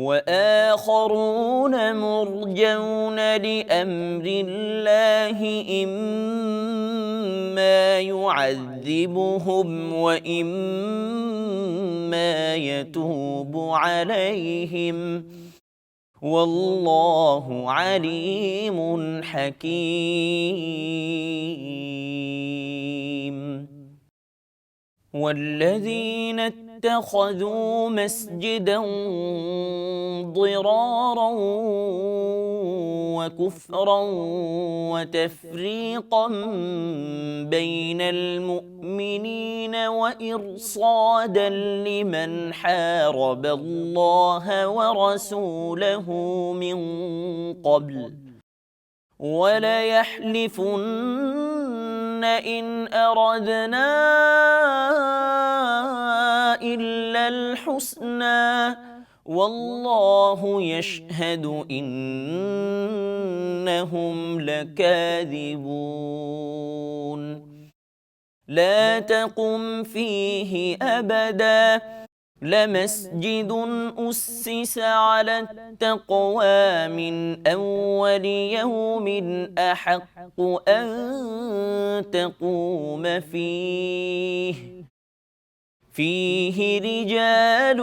وآخرون مرجون لأمر الله إما يعذبهم وإما يتوب عليهم. والله عليم حكيم. والذين اتخذوا مسجدا ضرارا وكفرا وتفريقا بين المؤمنين وإرصادا لمن حارب الله ورسوله من قبل. وليحلفن إن أردنا إلا الحسنى والله يشهد إنهم لكاذبون لا تقم فيه أبداً لمسجد أسس على التقوى من أول يوم أحق أن تقوم فيه. فيه رجال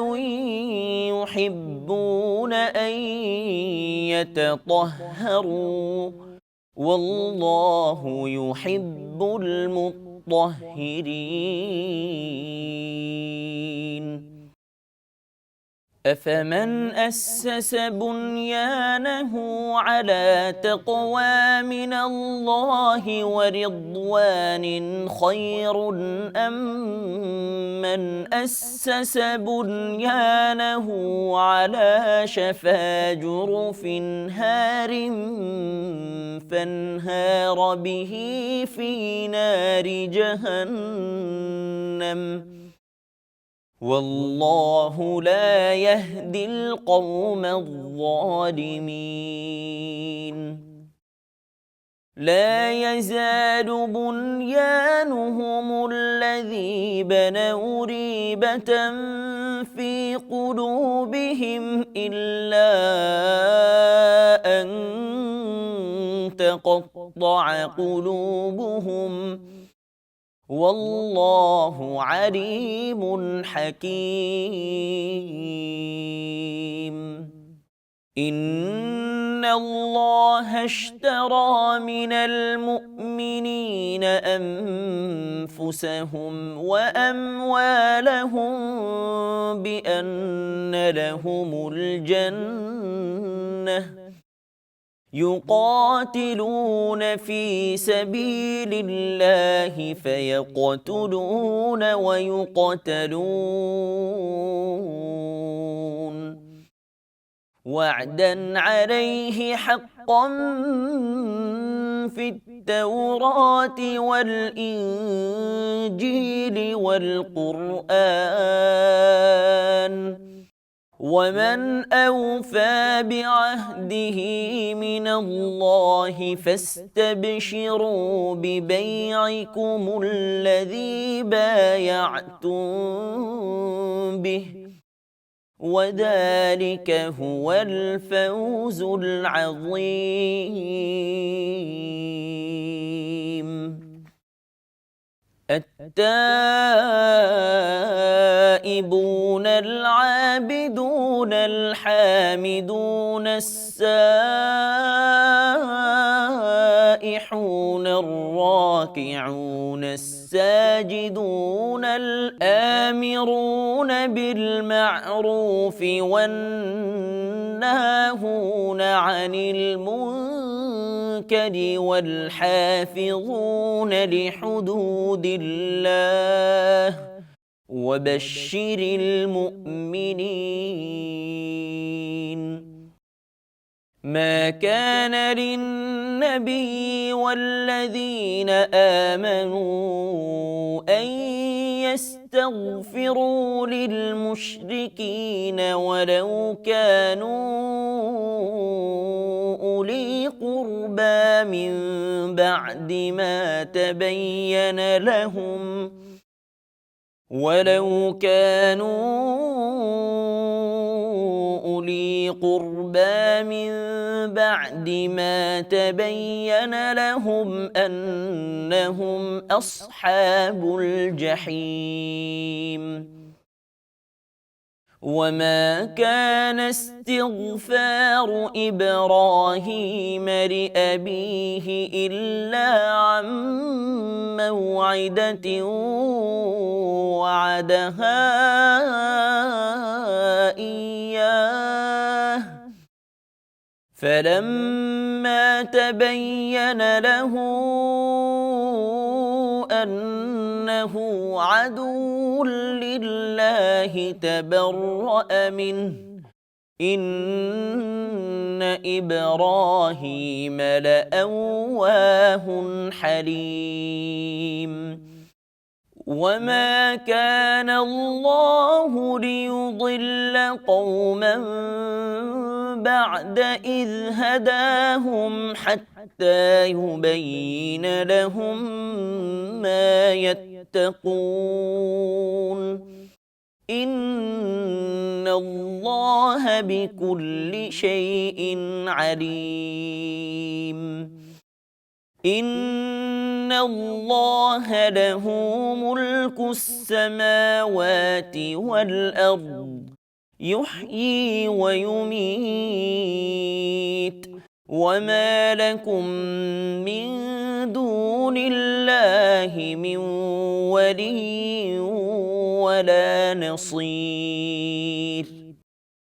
يحبون أن يتطهروا والله يحب المطهرين. أفمن أسس بنيانه على تقوى من الله ورضوان خير أم من أسس بنيانه على شفا جرف هار فانهار به في نار جهنم والله لا يهدي القوم الظالمين. لا يزال بنيانهم الذي بنوا ريبة في قلوبهم إلا أن تقطع قلوبهم والله عليم حكيم. إن الله اشترى من المؤمنين أنفسهم وأموالهم بأن لهم الجنة. يقاتلون في سبيل الله فيقتلون ويقتلون. وعدا عليه حقا في التوراة والإنجيل والقرآن. ومن اوفى بعهده من الله فاستبشروا ببيعكم الذي بايعتم به وذلك هو الفوز العظيم التائبون العابدون الحامدون السائحون الراكعون الساجدون الآمرون بالمعروف والناهون عن المنكر والحافظون لحدود الله وبشر المؤمنين. ما كان للنبي والذين آمنوا أن يستغفروا للمشركين ولو كانوا أولي قربى من بعد ما تبين لهم ولو كانوا أولي قربى من بعد ما تبين لهم أنهم أصحاب الجحيم وما كان استغفار إبراهيم لأبيه إلا عن موعدة وعدها إياه فلما تبين له عدو لله تبرأ منه. إن إبراهيم لأواه حليم. وما كان الله ليضل قوما بعد إذ هداهم حتى يبين لهم ما يتقون. إن الله بكل شيء عليم. إن الله له ملك السماوات والأرض. يحيي ويميت. وما لكم من دون الله من ولي ولا نصير.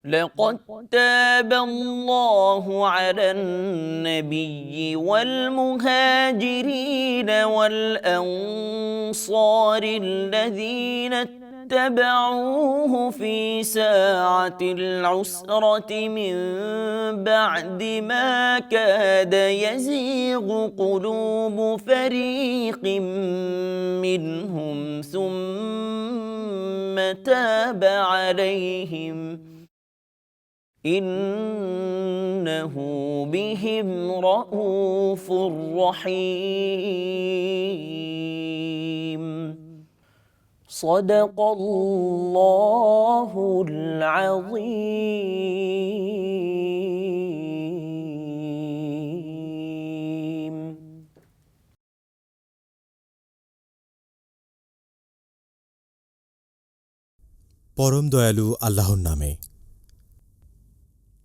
لقد تاب الله على النبي والمهاجرين والأنصار الذين اتبعوه في ساعة العسرة من بعد ما كاد يزيغ قلوب فريق منهم ثم تاب عليهم. إنه بهم رءوف رحيم. صدق الله العظيم পরম দয়ালু আল্লাহর নামে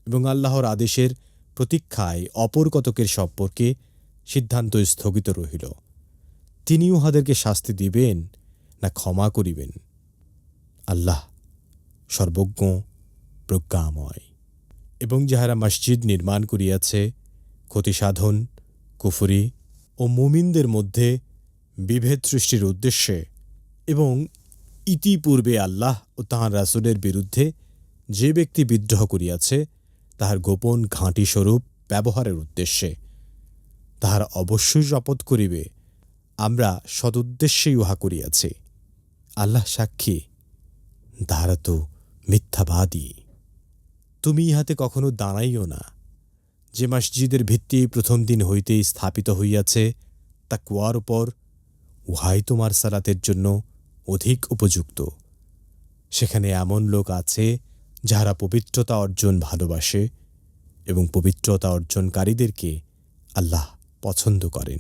এবং আল্লাহর আদেশের প্রতীক্ষায় অপর কতকের সম্পর্কে সিদ্ধান্ত স্থগিত রহিল তিনি উহাদেরকে শাস্তি দিবেন না ক্ষমা করিবেন। আল্লাহ সর্বজ্ঞ, প্রজ্ঞাময়। এবং যাহারা মসজিদ নির্মাণ করিয়াছে, ক্ষতিসাধন, কুফরি ও মুমিনদের মধ্যে বিভেদ সৃষ্টির উদ্দেশ্যে এবং ইতিপূর্বে আল্লাহ ও তাহার রাসুলের বিরুদ্ধে যে ব্যক্তি বিদ্রোহ করিয়াছে, তাহার গোপন ঘাঁটি স্বরূপ ব্যবহারের উদ্দেশ্যে, তাহার অবশ্যই শপথ করিবে, আমরা সদুদ্দেশ্যেই উহা করিয়াছি। আল্লাহ সাক্ষী, তাহারা তো মিথ্যাবাদী। তুমি ইহাতে কখনো দাঁড়াইও না। যে মসজিদের ভিত্তি প্রথম দিন হইতেই স্থাপিত হইয়াছে, তা কুয়ার উপর, উহাই তোমার সালাতের জন্য অধিক উপযুক্ত। সেখানে এমন লোক আছে, যাহারা পবিত্রতা অর্জন ভালোবাসে এবং পবিত্রতা অর্জনকারীদেরকে আল্লাহ পছন্দ করেন।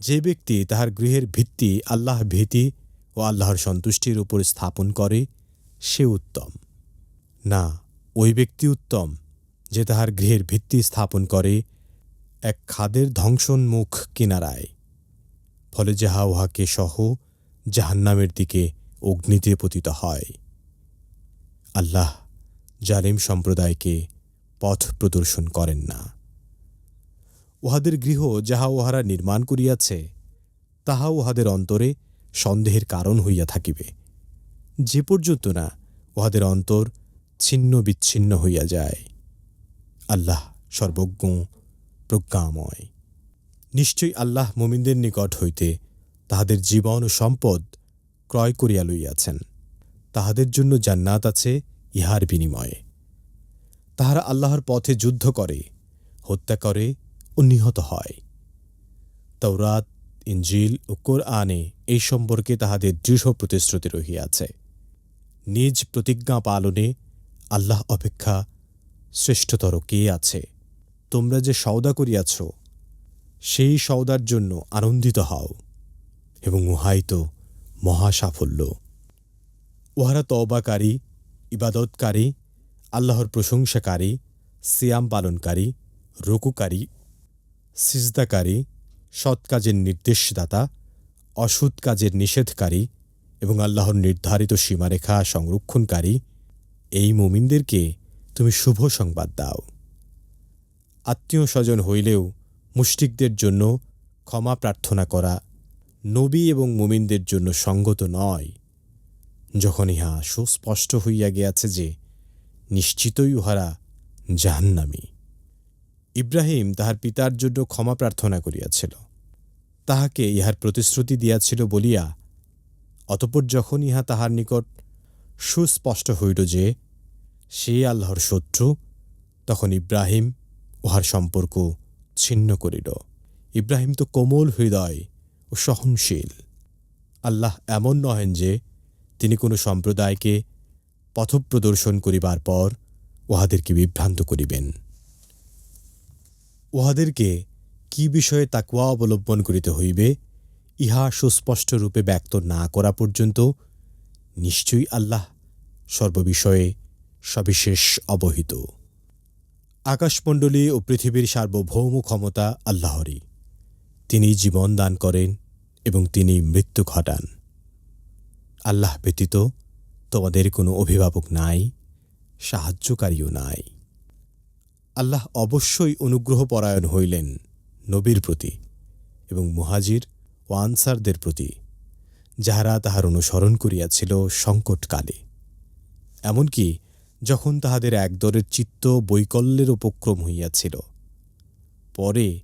যে ব্যক্তি তাহার গৃহের ভিত্তি আল্লাহ ভীতি ও আল্লাহর সন্তুষ্টির উপর স্থাপন করে, সে উত্তম। না, ওই ব্যক্তি উত্তম, যে তাহার গৃহের ভিত্তি স্থাপন করে, এক খাদের ধ্বংসন্মুখ কিনারায়। ফলে যাহা উহাকে সহ জাহান্নামের দিকে অগ্নিতে পতিত হয়। আল্লাহ জালিম সম্প্রদায়কে পথ প্রদর্শন করেন না। উহাদের গৃহ যাহা উহারা নির্মাণ করিয়াছে, তাহা উহাদের অন্তরে সন্দেহের কারণ হইয়া থাকিবে। যে পর্যন্ত না উহাদের অন্তর ছিন্ন বিচ্ছিন্ন হইয়া যায়। আল্লাহ সর্বজ্ঞ, প্রজ্ঞাময়। নিশ্চয়ই আল্লাহ মুমিনদের নিকট হইতে তাহাদের জীবন ও সম্পদ ক্রয় করিয়া লইয়াছেন। তাহাদের জন্য জান্নাত আছে ইহার বিনিময়ে। তাহারা আল্লাহর পথে যুদ্ধ করে, হত্যা করে ও নিহত হয়। তৌরাত ইঞ্জিল ও কোরআনে এই সম্পর্কে তাহাদের দৃঢ় প্রতিশ্রুতি রহিয়াছে। নিজ প্রতিজ্ঞা পালনে আল্লাহ অপেক্ষা শ্রেষ্ঠতর কে আছে? তোমরা যে সওদা করিয়াছ, সেই সওদার জন্য আনন্দিত হও এবং উহাই তো মহা সাফল্য উহারা তওবাকারী, ইবাদতকারী, আল্লাহর প্রশংসাকারী, সিয়াম পালনকারী, রকুকারী, সিজদাকারী, সৎ কাজের নির্দেশদাতা অসৎ কাজের নিষেধকারী এবং আল্লাহর নির্ধারিত সীমারেখা সংরক্ষণকারী, এই মুমিনদেরকে তুমি শুভ সংবাদ দাও। আত্মীয় স্বজন হইলেও মুষ্টিকদের জন্য ক্ষমা প্রার্থনা করা নবী এবং মুমিনদের জন্য সঙ্গত নয়। যখন ইহা সুস্পষ্ট হইয়া গিয়াছে যে নিশ্চিতই উহারা জাহান্নামী। ইব্রাহিম তাহার পিতার জন্য ক্ষমা প্রার্থনা করিয়াছিল। তাহাকে ইহার প্রতিশ্রুতি দিয়াছিল বলিয়া, অতপর যখন ইহা তাহার নিকট সুস্পষ্ট হইল যে, সে আল্লাহর শত্রু, তখন ইব্রাহিম উহার সম্পর্ক ছিন্ন করিল। ইব্রাহিম তো কোমল হৃদয় ও সহনশীল। আল্লাহ এমন নহেন যে, তিনি কোনো সম্প্রদায়কে পথপ্রদর্শন করিবার পর উহাদেরকে বিভ্রান্ত করিবেন। উহাদেরকে কি বিষয়ে তাকুয়া অবলম্বন করিতে হইবে, ইহা সুস্পষ্ট রূপে ব্যক্ত না করা পর্যন্ত নিশ্চয়ই আল্লাহ সর্ববিষয়ে সবিশেষ অবহিত। আকাশমণ্ডলী ও পৃথিবীর সার্বভৌম ক্ষমতা আল্লাহরই। তিনি জীবন দান করেন এবং তিনি মৃত্যু ঘটান। আল্লাহ ব্যতীত তোমাদের কোনো অভিভাবক নাই, সাহায্যকারীও নাই। আল্লাহ অবশ্যই অনুগ্রহ পরায়ণ হইলেন। নবীর প্রতি এবং মুহাজির ও আনসারদের প্রতি, যাহারা তাহার অনুসরণ করিয়াছিল সংকটকালে। এমনকি যখন তাহাদের একদরের চিত্ত বৈকল্যের উপক্রম হইয়াছিল, পরে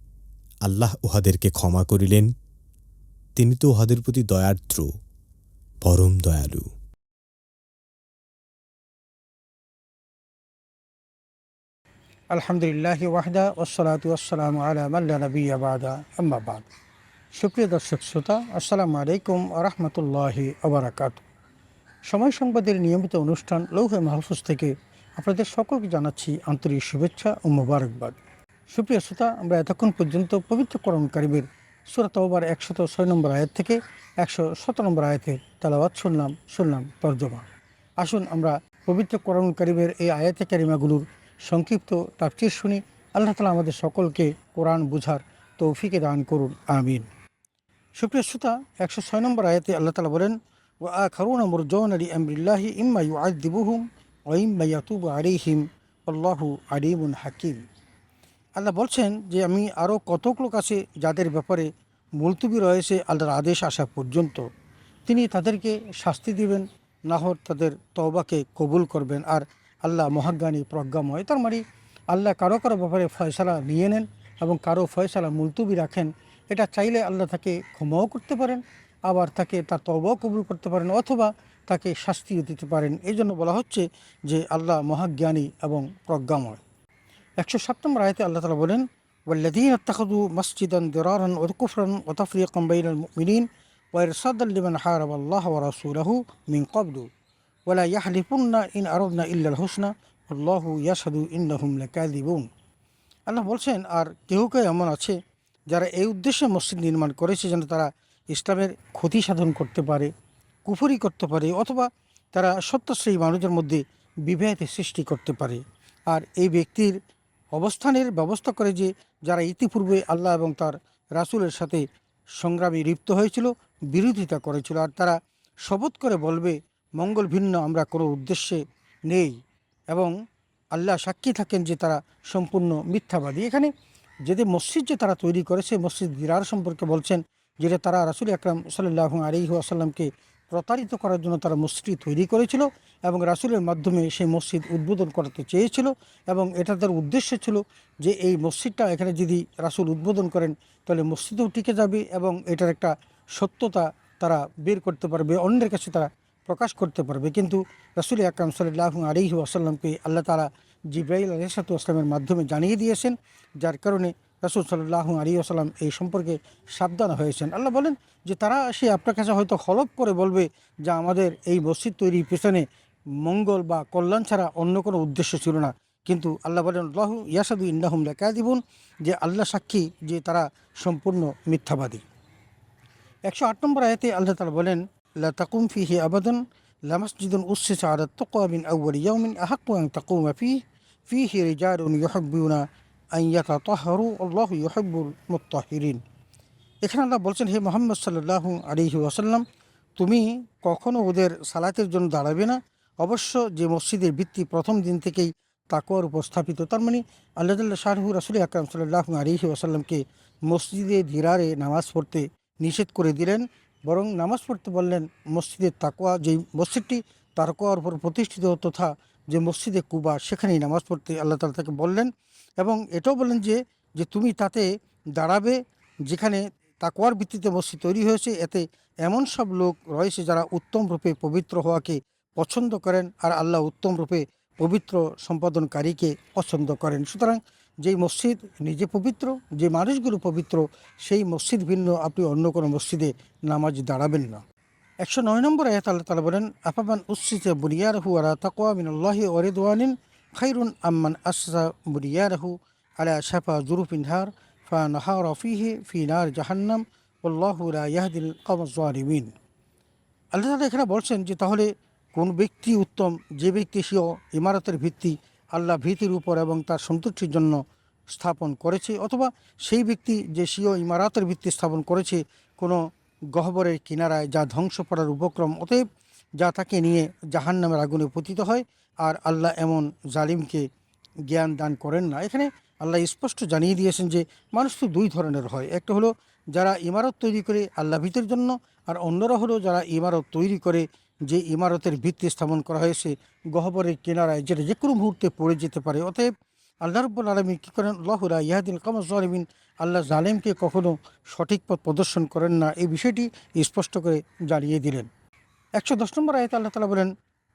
আল্লাহ উহাদেরকে ক্ষমা করিলেন। তিনি তো উহাদের প্রতি দয়ার্দ্র, পরম দয়ালু। আলহামদুলিল্লাহ ওয়াহদা ওসলাত ওসালাম আলা মাল্লা নবী আবাদা আম্মাবাদ সুপ্রিয় দর্শক শ্রোতা, আসসালামু আলাইকুম রহমতুল্লাহি আবরাকাত সময় সংবাদের নিয়মিত অনুষ্ঠান লৌহে মাহফুজ থেকে আপনাদের সকলকে জানাচ্ছি আন্তরিক শুভেচ্ছা ও মোবারকবাদ। সুপ্রিয় শ্রোতা, আমরা এতক্ষণ পর্যন্ত পবিত্র করণ কারিমের সুরাত ওবার একশত ছয় নম্বর আয়াত থেকে একশো সতেরো নম্বর আয়াতে তালাওয়াত শুনলাম শুনলাম, তর্জমা। আসুন আমরা পবিত্র করণ কারিমের এই আয়াতে কারিমাগুলোর সংক্ষিপ্ত তাফসির শুনি। আল্লাহ তালা আমাদের সকলকে কোরআন বুঝার তৌফিকে দান করুন, আমিন। সুপ্রিয় শ্রোতা, একশো ছয় নম্বর আয়াতে আল্লাহ তালা বলেন ও আ খারুন মুরজন আলী আমরিল্লাহি ইম্মা ইউ আদিবুহুম ও ইম্মা ইয়াতুব আলিহিম আল্লাহু আলিমুন হাকিম। আল্লাহ বলছেন যে, আমি আরও কতক লোক আছে যাদের ব্যাপারে মুলতুবি রয়েছে আল্লাহর আদেশ আসা পর্যন্ত। তিনি তাদেরকে শাস্তি দিবেন না হোক তাদের তওবাকে কবুল করবেন। আর আল্লাহ মহাজ্ঞানী প্রজ্ঞাময় তার মানে আল্লাহ কারো কারো ব্যাপারে ফয়সালা নিয়ে নেন এবং কারো ফয়সালা মুলতুবি রাখেন এটা চাইলে আল্লাহ তাকে ক্ষমাও করতে পারেন আবার তাকে তার তবাও কবুল করতে পারেন অথবা তাকে শাস্তিও দিতে পারেন এই জন্য বলা হচ্ছে যে আল্লাহ মহাজ্ঞানী এবং প্রজ্ঞাময় একশো সাত নম্বর আয়তে আল্লাহ তালা বলেন والذين اتخذوا مسجدا ضرارا وكفرا وتفريقا بين المؤمنين وإرصادا لمن حارب الله ورسوله من قبل ওলা ইয়াহলিফুন্না ইন আরবনা ইল্লাল হুসনা আল্লাহ ইয়াসাদু ইন্নাহুম লাকাদিবুন আল্লাহ বলছেন, আর কেউ কেউ এমন আছে যারা এই উদ্দেশ্যে মসজিদ নির্মাণ করেছে যেন তারা ইসলামের ক্ষতি সাধন করতে পারে, কুফরি করতে পারে, অথবা তারা সত্যশ্রী মানুষের মধ্যে বিভেদ সৃষ্টি করতে পারে। আর এই ব্যক্তির অবস্থানের ব্যবস্থা করে যে যারা ইতিপূর্বে আল্লাহ এবং তার রাসুলের সাথে সংগ্রামে লিপ্ত হয়েছিল, বিরোধিতা করেছিল, আর তারা শপথ করে বলবে মঙ্গল ভিন্ন আমরা কোনো উদ্দেশ্যে নেই এবং আল্লাহ সাক্ষী থাকেন যে তারা সম্পূর্ণ মিথ্যাবাদী। এখানে যেদের মসজিদ যে তারা তৈরি করে, সেই মসজিদ দিরার সম্পর্কে বলছেন, যেটা তারা রাসুল আকরাম সাল্লাহ আলী আসাল্লামকে প্রতারিত করার জন্য তারা মসজিদটি তৈরি করেছিল এবং রাসুলের মাধ্যমে সেই মসজিদ উদ্বোধন করতে চেয়েছিল এবং এটা তার উদ্দেশ্য ছিল যে এই মসজিদটা এখানে যদি রাসুল উদ্বোধন করেন, তাহলে মসজিদও টিকে যাবে এবং এটার একটা সত্যতা তারা বের করতে পারবে, অন্যের কাছে তারা প্রকাশ করতে পারবে। কিন্তু রাসুল আকরাম সাল্লাহ আলিহি আসাল্লামকে আল্লাহ তালা জিব্রাইল আলহাতু আসলামের মাধ্যমে জানিয়ে দিয়েছেন, যার কারণে রাসুল সাল্লাহ আলী আসাল্লাম এই সম্পর্কে সাবধান হয়েছেন। আল্লাহ বলেন যে, তারা সে আপনার কাছে হয়তো হলপ করে বলবে যে, আমাদের এই মসজিদ তৈরির পেছনে মঙ্গল বা কল্যাণ ছাড়া অন্য কোনো উদ্দেশ্য ছিল না। কিন্তু আল্লাহ বলেন আল্লাহ ইয়াসাদু ইন্দাহুম দিবুন যে আল্লাহ সাক্ষী যে তারা সম্পূর্ণ মিথ্যাবাদী। একশো আট নম্বর আয়াতে আল্লাহ তালা বলেন লা তাকুম ফিহি আবাদন লামাসজিদুন উসিস আলা তকওয়া মিন আউয়াল ইয়াউমিন আহাক্কু আন তাকুমা ফিহি ফিহি রিজালুন ইউহিব্বুনা আন ইয়াতাতাহহারু আল্লাহু ইউহিব্বুল মুত্তাহিরিন এখানে আল্লাহ বলছেন, হে মোহাম্মদ সাল্লাল্লাহু আলাইহি ওয়াসাল্লাম, তুমি কখনো ওদের সালাতের জন্য দাঁড়াবে না। অবশ্য যে মসজিদের ভিত্তি প্রথম দিন থেকেই তাকুয়ার উপর স্থাপিত তার মানে আল্লাহ শাহরু রাসুল আকরাম সাল্লাহু আলিহি ওয়াসাল্লামকে মসজিদে ধীরারে নামাজ পড়তে নিষেধ করে দিলেন। বরং নামাজ পড়তে বললেন মসজিদের তাকোয়া যেই মসজিদটি তারকুয়ার উপর প্রতিষ্ঠিত তথা যে মসজিদে কুবা, সেখানেই নামাজ পড়তে আল্লাহ তালা তাকে বললেন এবং এটাও বললেন যে যে তুমি তাতে দাঁড়াবে যেখানে তাকোয়ার ভিত্তিতে মসজিদ তৈরি হয়েছে, এতে এমন সব লোক রয়েছে যারা উত্তম রূপে পবিত্র হওয়াকে পছন্দ করেন আর আল্লাহ উত্তম রূপে পবিত্র সম্পাদনকারীকে পছন্দ করেন। সুতরাং যেই মসজিদ নিজে পবিত্র, যে মানুষগুলো পবিত্র, সেই মসজিদ ভিন্ন, আপনি অন্য কোনো মসজিদে নামাজ দাঁড়াবেন না। একশো নয় নম্বর আয়াত আল্লাহ তালা বলেন আপামান উসিতে বুনিয়ারহু আলা তাকোয়া মিনাল্লাহি ওয়ারিদওয়ানিন খাইরুন আম্মান আসা বুনিয়ারহু আলা শাফা জুরুফিন হার ফা নাহার ফিহে ফি নার জাহান্নাম উল্লাহ লা ইয়াহদিল কমজারিমিন আল্লাহ তালা এখানে বলছেন যে, তাহলে কোন ব্যক্তি উত্তম? যে ব্যক্তি সেও ইমারতের ভিত্তি আল্লাহ ভীতির উপর এবং তার সন্তুষ্টির জন্য স্থাপন করেছে, অথবা সেই ব্যক্তি যে স্বীয় ইমারতের ভিত্তি স্থাপন করেছে, কোনো গহ্বরের কিনারায় যা ধ্বংস করার উপক্রম, অতএব যা তাকে নিয়ে জাহান নামের আগুনে পতিত হয়, আর আল্লাহ এমন জালিমকে জ্ঞান দান করেন না। এখানে আল্লাহ স্পষ্ট জানিয়ে দিয়েছেন যে মানুষ তো দুই ধরনের হয়। একটা হলো যারা ইমারত তৈরি করে আল্লাহ ভীতের জন্য, আর অন্যরা হলো যারা ইমারত তৈরি করে যে ইমারতের ভিত্তি স্থাপন করা হয়েছে, গহবরের কিনারায়, যেটা যে কোনো মুহূর্তে পড়ে যেতে পারে। অতএব আল্লাহ রব্বুল আলমী কী করেন? আল্লাহুরা ইয়াদিন কামজ জালিমিন আল্লাহ জালেমকে কখনো সঠিক পথ প্রদর্শন করেন না। এই বিষয়টি স্পষ্ট করে জানিয়ে দিলেন। একশো দশ নম্বর আয়তে আল্লাহ তালা বলেন,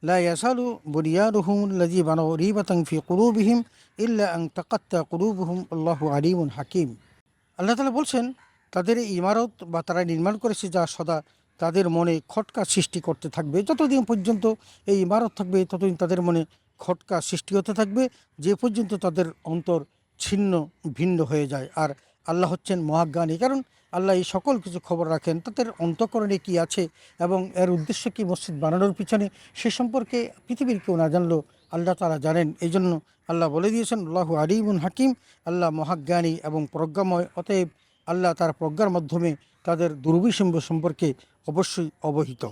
লা ইয়াসালু বুনিয়ারুহুম লাজি বানো রিবাতাং ফি কুলুবিহিম ইল্লা আং তাকাত্তা কুলুবুহুম আল্লাহু আলিমুন হাকিম। আল্লাহ তালা বলছেন, তাদের ইমারত বা তারা নির্মাণ করেছে যা সদা তাদের মনে খটকা সৃষ্টি করতে থাকবে। যতদিন পর্যন্ত এই ইমারত থাকবে, ততদিন তাদের মনে খটকা সৃষ্টি হতে থাকবে। যে পর্যন্ত তাদের অন্তর ছিন্ন, ভিন্ন হয়ে যায়। আর আল্লাহ হচ্ছেন মহাজ্ঞানী। কারণ আল্লাহ এই সকল কিছু খবর রাখেন। তাদের অন্তকরণে কি আছে এবং এর উদ্দেশ্য কি মসজিদ বানানোর পিছনে, সে সম্পর্কে পৃথিবীর কেউ না জানলো আল্লাহ তারা জানেন। এই জন্য আল্লাহ বলে দিয়েছেন, আল্লাহ আলিমুন হাকিম। আল্লাহ মহাজ্ঞানী এবং প্রজ্ঞাময়। অতএব আল্লাহ তার প্রজ্ঞার মাধ্যমে তাদের দুর্বিসম্ভ সম্পর্কে অবশ্যই অবহিত।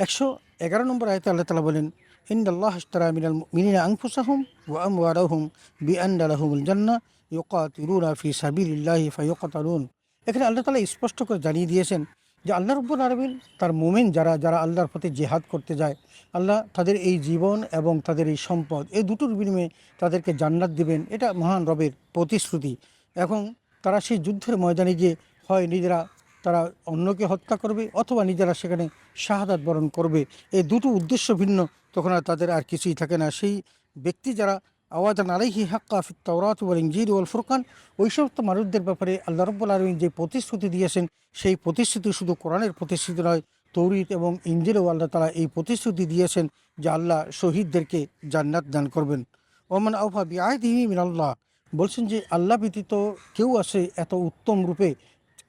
একশো এগারো নম্বর আয়তে আল্লাহ তালা বলেন ইন আল্লাহ ইস্তারা মিনাল মিনিনা আংফুসাহুম ও আম ওয়ারাহুম বি আন্দালাহুমুল জান্না ইউকাতিরুনা ফি সাবিলিল্লাহি ফায়ুকাতালুন এখানে আল্লাহ তালা স্পষ্ট করে জানিয়ে দিয়েছেন যে আল্লাহ রব্বুল আরবিন তার মোমেন যারা যারা আল্লাহর প্রতি জেহাদ করতে যায়, আল্লাহ তাদের এই জীবন এবং তাদের এই সম্পদ এই দুটোর বিনিময়ে তাদেরকে জান্নাত দিবেন। এটা মহান রবের প্রতিশ্রুতি। এখন তারা সেই যুদ্ধের ময়দানে গিয়ে হয় নিজেরা তারা অন্যকে হত্যা করবে অথবা নিজেরা সেখানে শাহাদাত বরণ করবে। এই দুটো উদ্দেশ্য ভিন্ন, তখন আর তাদের আর কিছুই থাকে না। সেই ব্যক্তি যারা আওয়াজান আলাইহি হাক্কা ফিত তাওরাত ওয়াল ইনজিল ওয়াল ফুরকান, ওই সমস্ত মানুষদের ব্যাপারে আল্লাহ রব্বুল আলমিন যে প্রতিশ্রুতি দিয়েছেন, সেই প্রতিশ্রুতি শুধু কোরআনের প্রতিশ্রুতি নয় তৌরিত এবং ইঞ্জিলেও আল্লাহ তালা এই প্রতিশ্রুতি দিয়েছেন যে আল্লাহ শহীদদেরকে জান্নাত দান করবেন। ওমান আউফা বিআদিহি মিন আল্লাহ বলছেন যে আল্লাহ ব্যতীত কেউ আসে এত উত্তম রূপে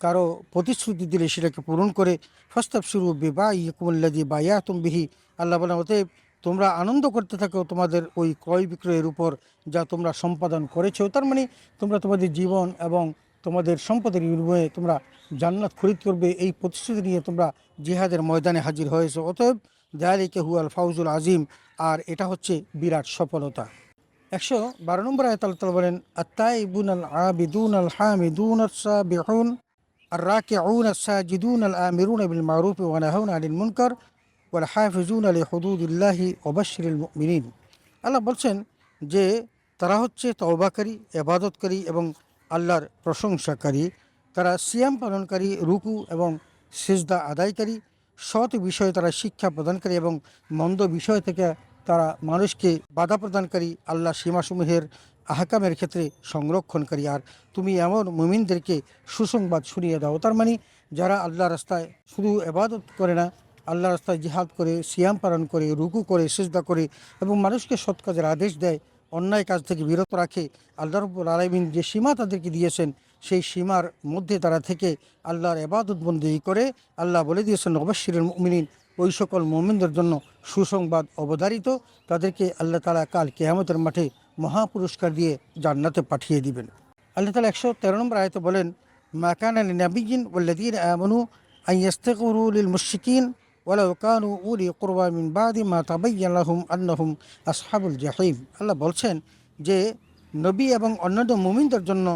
কারও প্রতিশ্রুতি দিলে সেটাকে পূরণ করে ফস্তাব শুরু বেবা ইয়কুমুল্লাদি বায়া বিহি। আল্লাহ বলেন, অতএব তোমরা আনন্দ করতে থাকো, তোমাদের ওই ক্রয় বিক্রয়ের উপর যা তোমরা সম্পাদন করেছ। তার মানে তোমরা তোমাদের জীবন এবং তোমাদের সম্পদের বিনিময়ে তোমরা জান্নাত খরিদ করবে, এই প্রতিশ্রুতি নিয়ে তোমরা জিহাদের ময়দানে হাজির হয়েছো। অতএব দেয়ালিকে হুয়াল ফাউজুল আজিম, আর এটা হচ্ছে বিরাট সফলতা। একশো বারো নম্বর আয়তাল বলেন আত্তাইবুন আল আবিদুন আল হামিদুন الراكعون الساجدون الآمرون بالمعروف ونهون عن المنكر والحافظون لحدود الله وبشر المؤمنين আল্লাহ বলছেন যে তারা হচ্ছে তওবাকারী এবাদতকারী এবং আল্লাহর প্রশংসাকারী তারা সিয়াম পালনকারী রুকু এবং সেজদা আদায়কারী সৎ বিষয়ে তারা শিক্ষা প্রদানকারী এবং মন্দ বিষয় থেকে তারা মানুষকে বাধা প্রদানকারী আল্লাহ সীমাসমূহের আহকামের ক্ষেত্রে সংরক্ষণকারী। আর তুমি এমন মুমিনদেরকে সুসংবাদ শুনিয়ে দাও। তার মানে যারা আল্লাহ রাস্তায় শুধু এবাদত করে না আল্লাহ রাস্তায় জিহাদ করে, সিয়াম পালন করে, রুকু করে, সেজদা করে এবং মানুষকে সৎ কাজের আদেশ দেয়, অন্যায় কাজ থেকে বিরত রাখে, আল্লাহ রব্বুল আলমিন যে সীমা তাদেরকে দিয়েছেন, সেই সীমার মধ্যে তারা থেকে আল্লাহর এবাদত বন্দি করে, আল্লাহ বলে দিয়েছেন অবশ্যির মুমিনিন ওই সকল মোমিনদের জন্য সুসংবাদ অবধারিত। তাদেরকে আল্লাহ তালা কাল কেয়ামতের মাঠে মহাপুরস্কার দিয়ে জান্নাতে পাঠিয়ে দিবেন। আল্লাহ তালা একশো তেরো নম্বর আয়তে বলেন মাকান আলী নাবিজিন ওল্লাদিন আমনু আইয়াস্তেকুরুল মুশিকিন ওয়ালাউ কানু উলি কুরবা মিন বাদি মা তাবাইয়ান লাহুম আন্নাহুম আসহাবুল জাহিম। আল্লাহ বলছেন যে, নবী এবং অন্যান্য মুমিনদের জন্য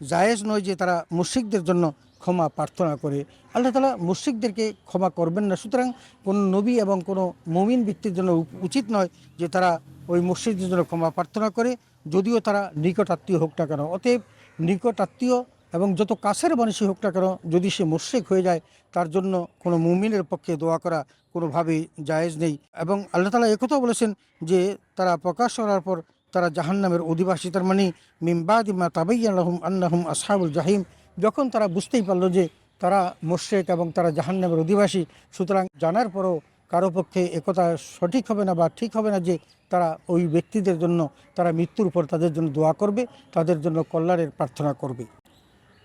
জায়েজ নয় যে তারা মুশিকদের জন্য ক্ষমা প্রার্থনা করে। আল্লাহ তালা মুশরিকদেরকে ক্ষমা করবেন না। সুতরাং কোনো নবী এবং কোনো মুমিন ব্যক্তির জন্য উচিত নয় যে তারা ওই মুশরিকদের জন্য ক্ষমা প্রার্থনা করে, যদিও তারা নিকট আত্মীয় হোক না কেন। অতএব নিকট আত্মীয় এবং যত কাছের মানুষই হোক না কেন, যদি সে মুশ্রিক হয়ে যায়, তার জন্য কোনো মুমিনের পক্ষে দোয়া করা কোনোভাবেই জায়েজ নেই। এবং আল্লাহ তালা একথাও বলেছেন যে, তারা প্রকাশ করার পর তারা জাহান্নামের অধিবাসী। তার মানে মিমবাদিমা তাবাইয়ান লাহুম আল্লাহম আসহাবুল জাহিম। যখন তারা বুঝতেই পারল যে তারা মোশেক এবং তারা জাহান্নামের অধিবাসী, সুতরাং জানার পরও কারও পক্ষে একথা সঠিক হবে না বা ঠিক হবে না যে তারা ওই ব্যক্তিদের জন্য, তারা মৃত্যুর পর তাদের জন্য দোয়া করবে, তাদের জন্য কল্যাণের প্রার্থনা করবে।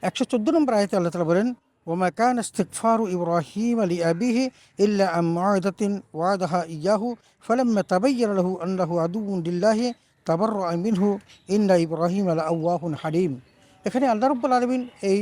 একশো চোদ্দ নম্বর আয়তে আল্লাহ তালা বলেন, ওমা কান ইস্তিকফারু ইব্রাহিম আলী আবিহি ইল্লা আম মুআদাতিন ওয়াদাহা ইয়াহু, ফালাম্মা তাবাyyana লাহু আন্নাহু আদুউন লিল্লাহি তাবাররা মিনহু, ইন্না ইব্রাহিম আলা আওয়াহুন হালিম। এখানে আল্লাহ রাব্বুল আলামিন এই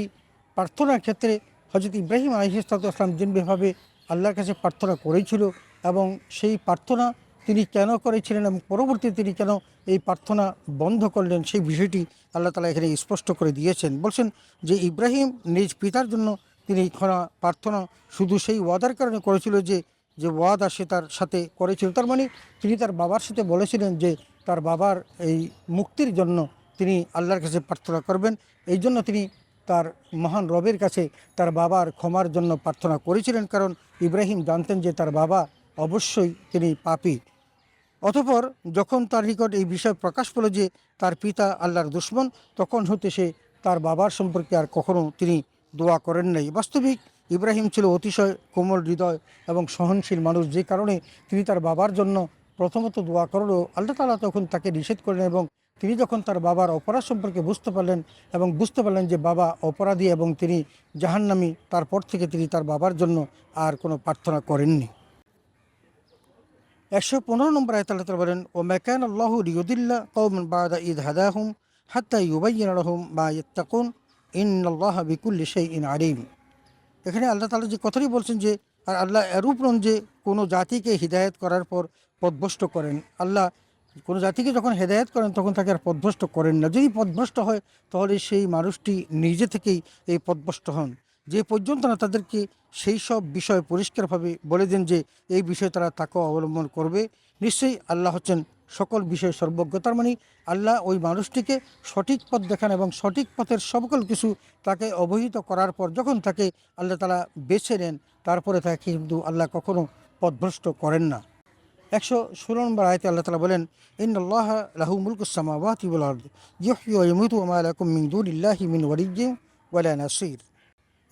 প্রার্থনার ক্ষেত্রে হজরত ইব্রাহিম আলহিসাম যেভাবে আল্লাহর কাছে প্রার্থনা করেছিল এবং সেই প্রার্থনা তিনি কেন করেছিলেন এবং পরবর্তীতে তিনি কেন এই প্রার্থনা বন্ধ করলেন, সেই বিষয়টি আল্লাহ তালা এখানে স্পষ্ট করে দিয়েছেন। বলছেন যে ইব্রাহিম নিজ পিতার জন্য তিনি ক্ষণা প্রার্থনা শুধু সেই ওয়াদার কারণে করেছিল যে যে ওয়াদা সে তার সাথে করেছিল। তার মানে তিনি তার বাবার সাথে বলেছিলেন যে তার বাবার এই মুক্তির জন্য তিনি আল্লাহর কাছে প্রার্থনা করবেন। এই জন্য তিনি তার মহান রবের কাছে তার বাবার ক্ষমার জন্য প্রার্থনা করেছিলেন, কারণ ইব্রাহিম জানতেন যে তার বাবা অবশ্যই তিনি পাপী। অতপর যখন তার নিকট এই বিষয় প্রকাশ পেল যে তার পিতা আল্লাহর দুশ্মন, তখন হতে সে তার বাবার সম্পর্কে আর কখনো তিনি দোয়া করেন নাই। বাস্তবিক ইব্রাহিম ছিল অতিশয় কোমল হৃদয় এবং সহনশীল মানুষ, যে কারণে তিনি তার বাবার জন্য প্রথমত দোয়া করলেও আল্লাহ তালা তখন তাকে নিষেধ করেন এবং তিনি যখন তার বাবার অপরাধ সম্পর্কে বুঝতে পারলেন এবং বুঝতে পারলেন যে বাবা অপরাধী এবং তিনি জাহান্নামী, তারপর থেকে তিনি তার বাবার জন্য আর কোনো প্রার্থনা করেননি। একশো পনেরো নম্বর আয়ত আল্লাহ বলেন ও মেকান আল্লাহ রিউদিল্লা কৌমন বাদা ঈদ হাদাহুম হাত্তা ইউবাইন রহম বা ইত্তাকুন ইন আল্লাহ বিকুল্লি সেই ইন আলিম। এখানে আল্লাহ তালা যে কথাটি বলছেন যে, আর আল্লাহ এরূপ নন যে কোনো জাতিকে হিদায়ত করার পর পদভ্রষ্ট করেন। আল্লাহ কোনো জাতিকে যখন হেদায়ত করেন, তখন তাকে আর পদভ্রষ্ট করেন না। যদি পদভ্রষ্ট হয়, তাহলে সেই মানুষটি নিজে থেকেই এই পদভ্রষ্ট হন। যে পর্যন্ত না তাদেরকে সেই সব বিষয় পরিষ্কারভাবে বলে দেন যে, এই বিষয়ে তারা তাকে অবলম্বন করবে, নিশ্চয়ই আল্লাহ হচ্ছেন সকল বিষয় সর্বজ্ঞ। তার মানে আল্লাহ ওই মানুষটিকে সঠিক পথ দেখান এবং সঠিক পথের সকল কিছু তাকে অবহিত করার পর যখন তাকে আল্লাহ তালা বেছে নেন, তারপরে তাকে কিন্তু আল্লাহ কখনো পথভ্রষ্ট করেন না। একশো ষোলো নম্বর আয়তে আল্লাহ তালা বলেন ইন আল্লাহ লাহু মুলকুসামাওয়াতি ওয়াল আরদ মিন দুনিল্লাহি মিন ওয়ালা নাসির।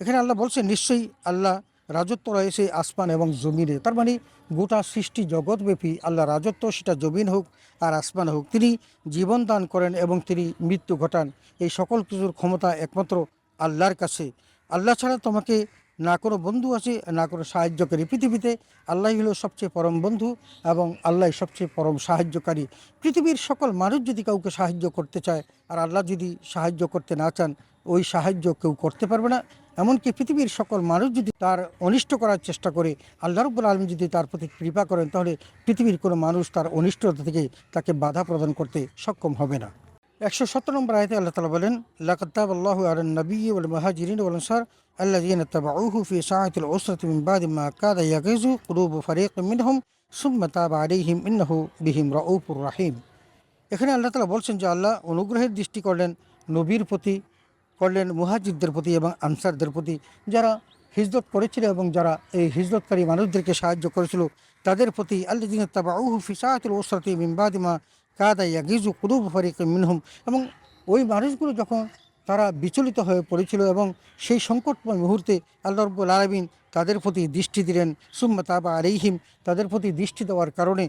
এখানে আল্লাহ বলছেন, নিশ্চয়ই আল্লাহ রাজত্ব রয়েছে আসমান এবং জমিনে। তার মানে গোটা সৃষ্টি জগৎব্যাপী আল্লাহ রাজত্ব, সেটা জমিন হোক আর আসমান হোক, তিনি জীবন দান করেন এবং তিনি মৃত্যু ঘটান। এই সকল কিছুর ক্ষমতা একমাত্র আল্লাহর কাছে। আল্লাহ ছাড়া তোমাকে না কোনো বন্ধু আছে, না কোনো সাহায্যকারী। পৃথিবীতে আল্লাহ হলো সবচেয়ে পরম বন্ধু এবং আল্লাহ সবচেয়ে পরম সাহায্যকারী। পৃথিবীর সকল মানুষ যদি কাউকে সাহায্য করতে চায় আর আল্লাহ যদি সাহায্য করতে না চান, ওই সাহায্য কেউ করতে পারবে না। এমনকি পৃথিবীর সকল মানুষ যদি তার অনিষ্ট করার চেষ্টা করে, আল্লাহ রব্বুল আলম যদি তার প্রতি কৃপা করেন, তাহলে পৃথিবীর কোনো মানুষ তার অনিষ্টতা থেকে তাকে বাধা প্রদান করতে সক্ষম হবে না। একশো সত্তর নম্বর আয়তে আল্লাহ তালা বলেন লাকতাব আল্লাহ আল নবী ওল মাহাজিরিন ওল আনসার আল্লাহ জিন তাবাউহু ফি সাআতুল উসরাতি মিন বাদি মা কাদা ইয়াগিজু কুলুবু ফারিক মিনহুম সুম্মা তাবা আলাইহিম ইন্নাহু বিহিম রাউফুর রাহিম। এখানে আল্লাহ তালা বলছেন যে আল্লাহ অনুগ্রহের দৃষ্টি করলেন নবীর প্রতি, করলেন মুহাজিদদের প্রতি এবং আনসারদের প্রতি। যারা হিজরত করেছিল এবং যারা এই হিজরতকারী মানুষদেরকে সাহায্য করেছিল, তাদের প্রতি আল্লাহ জিন তাবাউহু ফি সাআতুল উসরাতি মিন বাদি মা কাদা ইয়াগিজু কুলুব ফরিক মিনহুম। এবং ওই মানুষগুলো যখন তারা বিচলিত হয়ে পড়েছিল এবং সেই সংকটময় মুহূর্তে আল্লাহ রব্বুল আলমিন তাদের প্রতি দৃষ্টি দিলেন, সুম্মা তাবা আলিহিম তাদের প্রতি দৃষ্টি দেওয়ার কারণে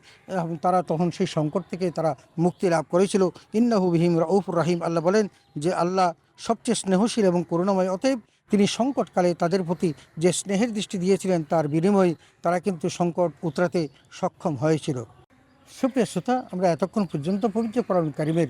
তারা তখন সেই সংকট থেকে তারা মুক্তি লাভ করেছিল। ইন্নাহু বিহিম রউফুর রাহিম, আল্লাহ বলেন যে আল্লাহ সবচেয়ে স্নেহশীল এবং করুণাময়, অতএব তিনি সংকটকালে তাদের প্রতি যে স্নেহের দৃষ্টি দিয়েছিলেন তার বিনিময়ে তারা কিন্তু সংকট উতরাতে সক্ষম হয়েছিল। সুপ্রিয় শ্রোতা, আমরা এতক্ষণ পর্যন্ত পবিত্র কোরআন কারিমের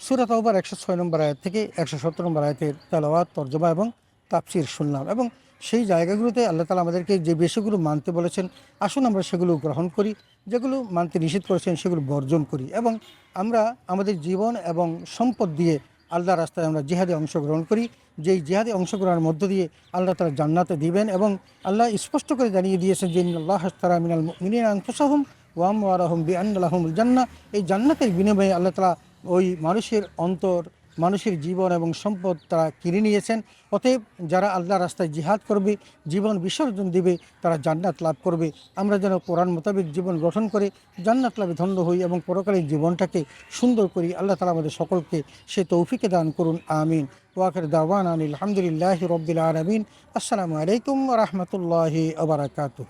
সুরাত ওবার একশো ছয় নম্বর আয়াত থেকে একশো সত্তর নম্বর আয়াতের তেলাওয়াত, তর্জমা এবং তাফসির শুনলাম এবং সেই জায়গাগুলোতে আল্লাহ তালা আমাদেরকে যে বিষয়গুলো মানতে বলেছেন, আসুন আমরা সেগুলো গ্রহণ করি, যেগুলো মানতে নিষেধ করেছেন সেগুলো বর্জন করি এবং আমরা আমাদের জীবন এবং সম্পদ দিয়ে আল্লাহ রাস্তায় আমরা জিহাদে অংশগ্রহণ করি, যেই জিহাদে অংশগ্রহণের মধ্য দিয়ে আল্লাহ তালা জান্নাতে দিবেন এবং আল্লাহ স্পষ্ট করে জানিয়ে দিয়েছেন যে আল্লাহ মিনাল আনফুসাহুম। ওয়াম জান্না এই জান্নাতের বিনিময়ে আল্লাহ তালা ওই মানুষের অন্তর, মানুষের জীবন এবং সম্পদ তারা কিনে নিয়েছেন। অতএব যারা আল্লাহ রাস্তায় জিহাদ করবে, জীবন বিসর্জন দিবে, তারা জান্নাত লাভ করবে। আমরা যেন কোরআন মোতাবেক জীবন গঠন করে জান্নাত লাভে ধন্য হই এবং পরকালের জীবনটাকে সুন্দর করি। আল্লাহ তালা আমাদের সকলকে সে তৌফিকে দান করুন। আমিন। ওয়াকের দাওয়ান আলহামদুলিল্লাহ রবিল আলমিন। আসসালামু আলাইকুম রহমতুল্লাহি আবরাকাতুহ